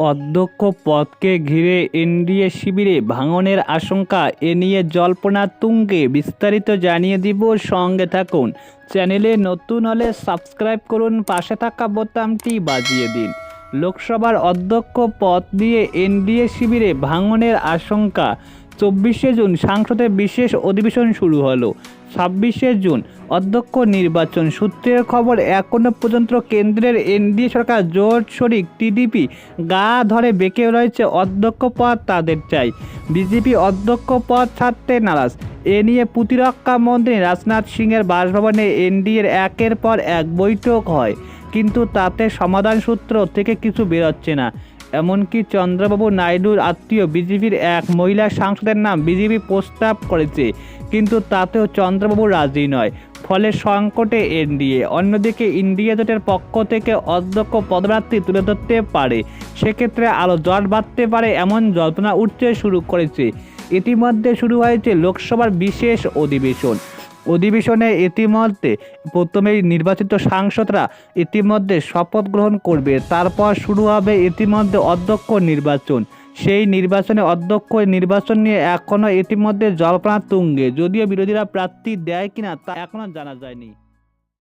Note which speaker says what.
Speaker 1: অধ্যক্ষ পদকে ঘিরে এনডিএ শিবিরে ভাঙনের আশঙ্কা, এ নিয়ে জল্পনা তুঙ্গে বিস্তারিত জানিয়ে দিব সঙ্গে থাকুন। চ্যানেলে নতুন হলে সাবস্ক্রাইব করুন, পাশে থাকা বোতামটি বাজিয়ে দিন। লোকসভার অধ্যক্ষ পদ দিয়ে এনডিএ শিবিরে ভাঙনের আশঙ্কা, চব্বিশে জুন সংসদের বিশেষ অধিবেশন শুরু হলো। ছাব্বিশে জুন। অধ্যক্ষ নির্বাচন সূত্রের খবর এখনও পর্যন্ত কেন্দ্রের এনডিএ সরকার জোট শরিক টিডিপি গা ধরে বেঁকে রয়েছে অধ্যক্ষ পদ তাদের চাই। বিজেপি অধ্যক্ষ পদ ছাড়তে নারাজ। এ নিয়ে প্রতিরক্ষা মন্ত্রী রাজনাথ সিংয়ের বাসভবনে এনডিএর একের পর এক বৈঠক হয়। কিন্তু তাতে সমাধান সূত্র থেকে কিছু বেরোচ্ছে না। এমনকি চন্দ্রবাবু নাইডুর আত্মীয় বিজেপির এক মহিলা সাংসদের নাম বিজেপি প্রস্তাব করেছে, কিন্তু তাতেও চন্দ্রবাবু রাজি নয়। ফলে সংকটে এনডিএ, অন্যদিকে ইন্ডিয়া জোটের পক্ষ থেকে অধ্যক্ষ পদপ্রার্থী তুলে ধরতে পারে। সেক্ষেত্রে আরও জট বাঁধতে পারে এমন জল্পনা উঠতে শুরু করেছে। ইতিমধ্যে শুরু হয়েছে লোকসভার বিশেষ অধিবেশন। অধিবেশনে ইতিমধ্যে প্রথমেই নির্বাচিত সাংসদরা ইতিমধ্যে শপথ গ্রহণ করবে। তারপর শুরু হবে ইতিমধ্যে অধ্যক্ষ নির্বাচন। সেই নির্বাচনে অধ্যক্ষ নির্বাচন নিয়ে এখনও ইতিমধ্যে জল্পনা তুঙ্গে। যদিও বিরোধীরা প্রার্থী দেয় কিনা তা এখনও জানা যায়নি।